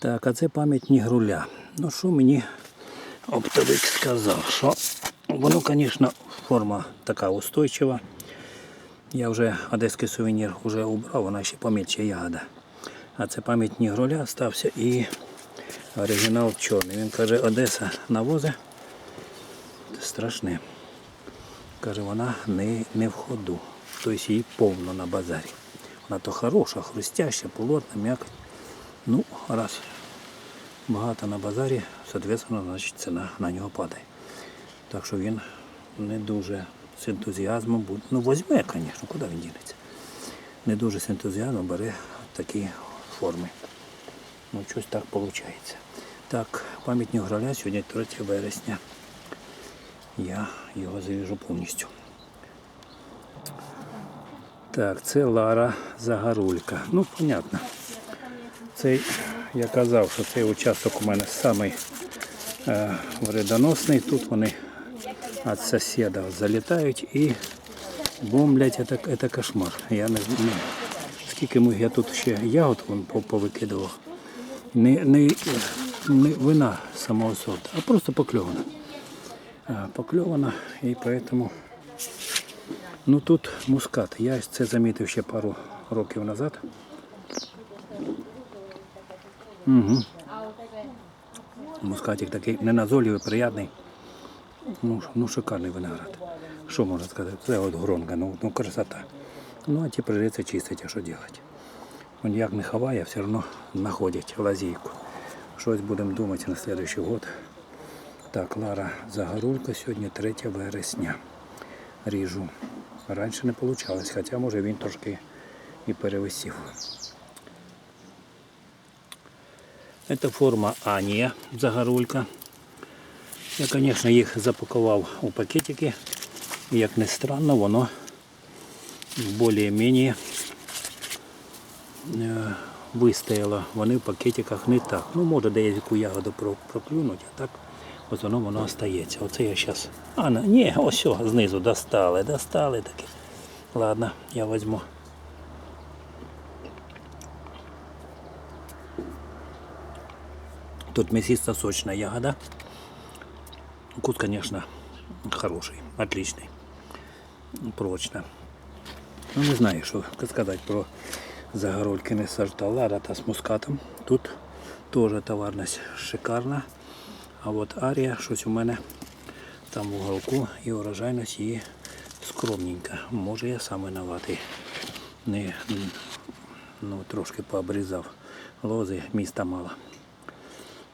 Так, а це пам'ятні груля. Ну що мені оптовик сказав, що воно, звісно, форма така устойчива. Я вже одеський сувенір вже убрав, вона ще помільче ягода. А це пам'ятні гроля стався і оригінал чорний. Він каже, Одеса навози. Страшне. Каже, вона не, не в ходу. Тобто її повно на базарі. Вона то хороша, хрустяща, плотна, м'яка. Ну, раз багато на базарі, соответственно, значить ціна на нього падає. Так що він не дуже з ентузіазмом буде. Ну, візьме, звісно, куди він дінеться. Не дуже з ентузіазмом бере такі форми. Ну, щось так виходить. Так, пам'ятник граля сьогодні 3 вересня. Я його завіжу повністю. Так, це Лара Загорулька. Ну, понятно. Цей, я казав, що цей участок у мене самий е, вредоносний. Тут вони від сусіда залітають і бомблять, це, це кошмар. Я не знаю. Скільки ми, я тут ще ягод повикидував. Не, не, не вина самого сорту, а просто покльована. А, Покльована і поэтому ну тут мускат. Я це замітив ще пару років назад. Угу. Мускатик такий неназолівий, приятний. Ну, ну шикарний виноград. Що можна сказати? Це от гронка, ну, ну красота. Ну а ті придеться чистити, а що робити. Он як не ховає, все одно знаходять лазейку. Щось будемо думати на наступний год. Так, Лара Загорулька сьогодні 3 вересня. Ріжу. Раніше не вийшло, хоча може він трошки і перевисів. Це форма Анія Загорулька. Я, звісно, їх запакував у пакетики. І як не странно, воно більш-менш е, вистояло. Вони в пакетиках не так. Ну, може, деяку ягоду проклюнуть, а так в основному воно остається. Оце я зараз. А, ні, ось знизу достали, достали таки. Ладно, я візьму. Тут мясисто сочная ягода. Вкус, конечно, хороший, отличный, прочно. Ну, не знаю, що сказати про загоролькини сорта Лара та з мускатом. Тут теж товарність шикарна. А от арія щось у мене там в уголку і урожайність її скромненька. Може я сам винуватий. Не, ну, трошки пообрізав лози, міста мало.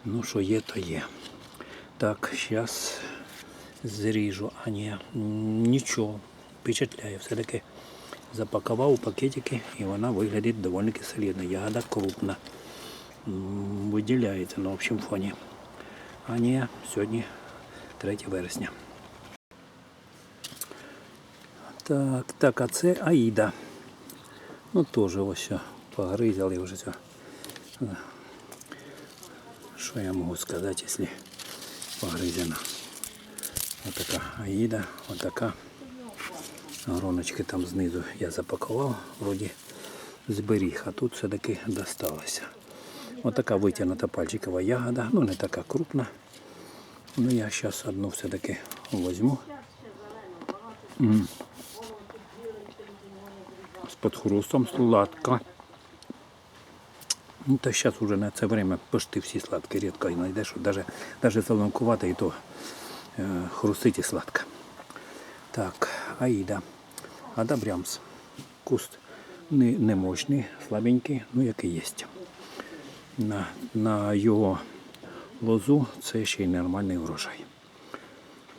Ну, що є, то є. Так, зараз зріжу. А ні, м, нічого, впечатляє. Все-таки запакував у пакетики і вона виглядить доволі солідно. Ягода крупна. М, Виділяється на общому фоні. А ні, сьогодні 3 вересня. Так, так, а це Аїда. Ну теж ось о, погризали вже все. Що я можу сказати, якщо погризена? Ось така аїда, ось така. Гроночки там знизу я запакував, вроді зберіг, а тут все-таки досталося. Ось така витягнута пальчикова ягода, ну не така крупна. Ну я зараз одну все-таки візьму. М. З подхрустом сладка. Ну, та зараз уже на це время почти всі сладкі, рідко і знайдеш, навіть, навіть солонкувати і то е, хрустить і сладко. Так, Аїда. Адабрямс. Куст не, не мощний, слабенький, ну як і є. На, на його лозу це ще й нормальний врожай.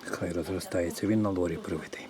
Хай розростається, він на лорі привитий.